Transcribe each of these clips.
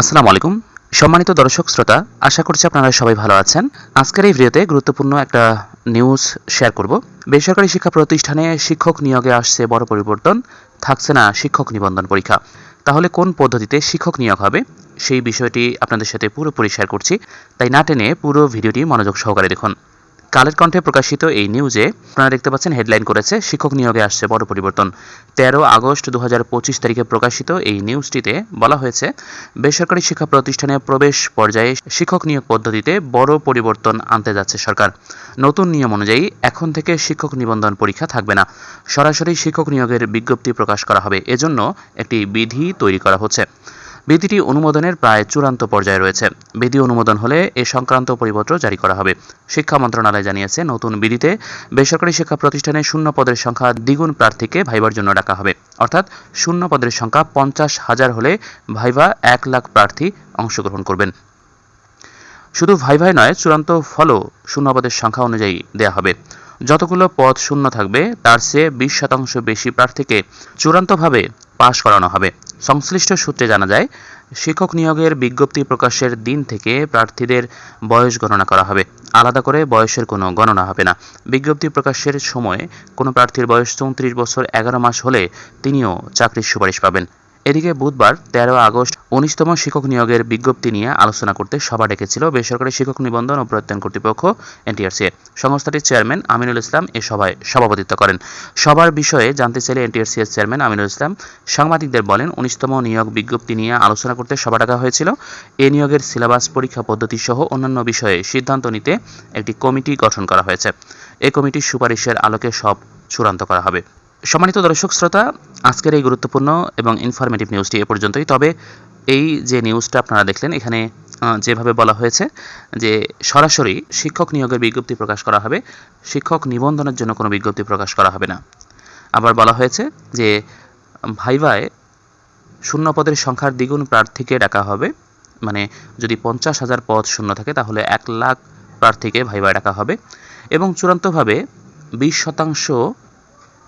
আসসালামু আলাইকুম। সম্মানিত দর্শক শ্রোতা, আশা করছি আপনারা সবাই ভালো আছেন। আজকের এই ভিডিওতে গুরুত্বপূর্ণ একটা নিউজ শেয়ার করব। বেসরকারি শিক্ষা প্রতিষ্ঠানে শিক্ষক নিয়োগে আসছে বড় পরিবর্তন, থাকছে না শিক্ষক নিবন্ধন পরীক্ষা। তাহলে কোন পদ্ধতিতে শিক্ষক নিয়োগ হবে? সেই বিষয়টি আপনাদের সাথে পুরোপুরি শেয়ার করছি। তাই না টেনে পুরো ভিডিওটি মনোযোগ সহকারে দেখুন। কালের কণ্ঠে প্রকাশিত এই নিউজে আপনারা দেখতে পাচ্ছেন হেডলাইন করেছে, শিক্ষক নিয়োগে আসছে বড় পরিবর্তন। তেরো আগস্ট দু তারিখে প্রকাশিত এই নিউজটিতে বলা হয়েছে, বেসরকারি শিক্ষা প্রতিষ্ঠানে প্রবেশ পর্যায়ে শিক্ষক নিয়োগ পদ্ধতিতে বড় পরিবর্তন আনতে যাচ্ছে সরকার। নতুন নিয়ম অনুযায়ী এখন থেকে শিক্ষক নিবন্ধন পরীক্ষা থাকবে না। সরাসরি শিক্ষক নিয়োগের বিজ্ঞপ্তি প্রকাশ করা হবে। এজন্য একটি বিধি তৈরি করা হচ্ছে। বিধিটি অনুমোদনের প্রায় চূড়ান্ত পর্যায়ে রয়েছে। বিধি অনুমোদন হলে এ সংক্রান্ত পরিপত্র জারি করা হবে। শিক্ষা মন্ত্রণালয় জানিয়েছে, নতুন বিধিতে বেসরকারি শিক্ষা প্রতিষ্ঠানে শূন্য পদের সংখ্যা দ্বিগুণ প্রার্থীকে ভাইবার জন্য ডাকা হবে। অর্থাৎ শূন্য পদের সংখ্যা পঞ্চাশ হাজার হলে ভাইভা এক লাখ প্রার্থী অংশগ্রহণ করবেন। শুধু ভাইভাই নয়, চূড়ান্ত ফলও শূন্য পদের সংখ্যা অনুযায়ী দেয়া হবে। যতগুলো পদ শূন্য থাকবে, তার চেয়ে বিশ শতাংশ বেশি প্রার্থীকে চূড়ান্তভাবে পাশ করানো হবে। সংশ্লিষ্ট সূত্রে জানা যায়, শিক্ষক নিয়োগের বিজ্ঞপ্তি প্রকাশের দিন থেকে প্রার্থীদের বয়স গণনা করা হবে। আলাদা করে বয়সের কোনো গণনা হবে না। বিজ্ঞপ্তি প্রকাশের সময় কোনো প্রার্থীর বয়স চৌত্রিশ বছর এগারো মাস হলে তিনিও চাকরির সুপারিশ পাবেন। এদিকে বুধবার তেরো আগস্ট উনিশতম শিক্ষক নিয়োগের বিজ্ঞপ্তি নিয়ে আলোচনা করতে সভা ডেকেছিল বেসরকারি শিক্ষক নিবন্ধন ও প্রত্যয়ন কর্তৃপক্ষ এনটিআরসি সংস্থাটির চেয়ারম্যান আমিনুল ইসলাম এ সভায় সভাপতিত্ব করেন। সভার বিষয়ে জানতে চাইলে এনটিআরসি এর চেয়ারম্যান আমিনুল ইসলাম সাংবাদিকদের বলেন, উনিশতম নিয়োগ বিজ্ঞপ্তি নিয়ে আলোচনা করতে সভা ডাকা হয়েছিল। এ নিয়োগের সিলেবাস, পরীক্ষা পদ্ধতি সহ অন্যান্য বিষয়ে সিদ্ধান্ত নিতে একটি কমিটি গঠন করা হয়েছে। এ কমিটির সুপারিশের আলোকে সব চূড়ান্ত করা হবে। সম্মানিত দর্শক শ্রোতা, আজকের এই গুরুত্বপূর্ণ এবং ইনফরমেটিভ নিউজটি এ পর্যন্তই। তবে এই যে নিউজটা আপনারা দেখলেন, এখানে যেভাবে বলা হয়েছে যে সরাসরি শিক্ষক নিয়োগের বিজ্ঞপ্তি প্রকাশ করা হবে, শিক্ষক নিবন্ধনের জন্য কোনো বিজ্ঞপ্তি প্রকাশ করা হবে না। আবার বলা হয়েছে যে ভাইভায় শূন্য পদের সংখ্যার দ্বিগুণ প্রার্থীকে ডাকা হবে। মানে যদি পঞ্চাশ হাজার পদ শূন্য থাকে, তাহলে এক লাখ প্রার্থীকে ভাইভায় ডাকা হবে। এবং চূড়ান্তভাবে বিশ শতাংশ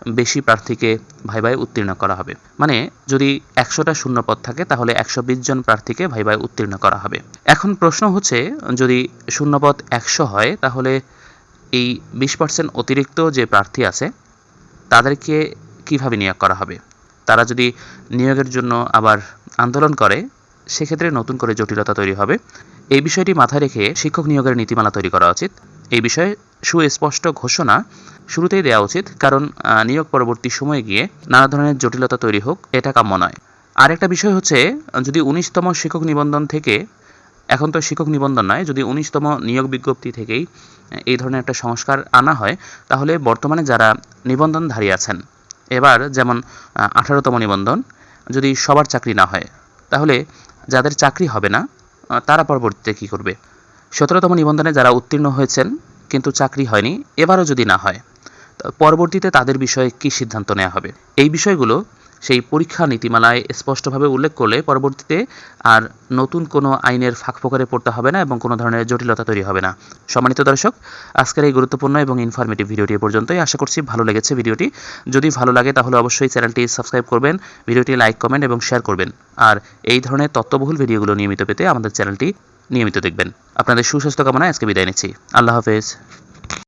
বেশি প্রার্থীকে ভাইভায় উত্তীর্ণ করা হবে। মানে যদি একশোটা শূন্য পদ থাকে, তাহলে একশো বিশ জন প্রার্থীকে ভাইভায় উত্তীর্ণ করা হবে। এখন প্রশ্ন হচ্ছে, যদি শূন্যপদ একশো হয়, তাহলে এই বিশ পার্সেন্ট অতিরিক্ত যে প্রার্থী আছে, তাদেরকে কীভাবে নিয়োগ করা হবে? তারা যদি নিয়োগের জন্য আবার আন্দোলন করে, সেক্ষেত্রে নতুন করে জটিলতা তৈরি হবে। এই বিষয়টি মাথায় রেখে শিক্ষক নিয়োগের নীতিমালা তৈরি করা উচিত। এই বিষয়ে সুস্পষ্ট ঘোষণা শুরুতেই দেওয়া উচিত, কারণ নিয়োগ পরবর্তী সময়ে গিয়ে নানা ধরনের জটিলতা তৈরি হোক, এটা কাম্য নয়। আরেকটা বিষয় হচ্ছে, যদি উনিশতম শিক্ষক নিবন্ধন থেকে, এখন তো শিক্ষক নিবন্ধন নয়, যদি উনিশতম নিয়োগ বিজ্ঞপ্তি থেকেই এই ধরনের একটা সংস্কার আনা হয়, তাহলে বর্তমানে যারা নিবন্ধনধারী আছেন, এবার যেমন আঠারোতম নিবন্ধন, যদি সবার চাকরি না হয়, তাহলে যাদের চাকরি হবে না তারা পরবর্তীতে কী করবে? সতেরোতম নিবন্ধনে যারা উত্তীর্ণ হয়েছেন, কিন্তু চাকরি হয়নি, এবারও যদি না হয় পরবর্তীতে তাদের বিষয়ে কী সিদ্ধান্ত নেওয়া হবে? এই বিষয়গুলো সেই পরীক্ষা নীতিমালায় স্পষ্টভাবে উল্লেখ করলে পরবর্তীতে আর নতুন কোনো আইনের ফাঁকফোকরে পড়তে হবে না এবং কোনো ধরনের জটিলতা তৈরি হবে না। সম্মানিত দর্শক, আজকের এই গুরুত্বপূর্ণ এবং ইনফরমেটিভ ভিডিওটি পর্যন্তই। আশা করছি ভালো লেগেছে ভিডিওটি। যদি ভালো লাগে তাহলে অবশ্যই চ্যানেলটি সাবস্ক্রাইব করবেন, ভিডিওটি লাইক কমেন্ট এবং শেয়ার করবেন। আর এই ধরনের তত্ত্ববহুল ভিডিওগুলো নিয়মিত পেতে আমাদের চ্যানেলটি নিয়মিত দেখবেন। আপনাদের সুস্বাস্থ্য কামনায় আজকে বিদায় নিচ্ছি। আল্লাহ হাফেজ।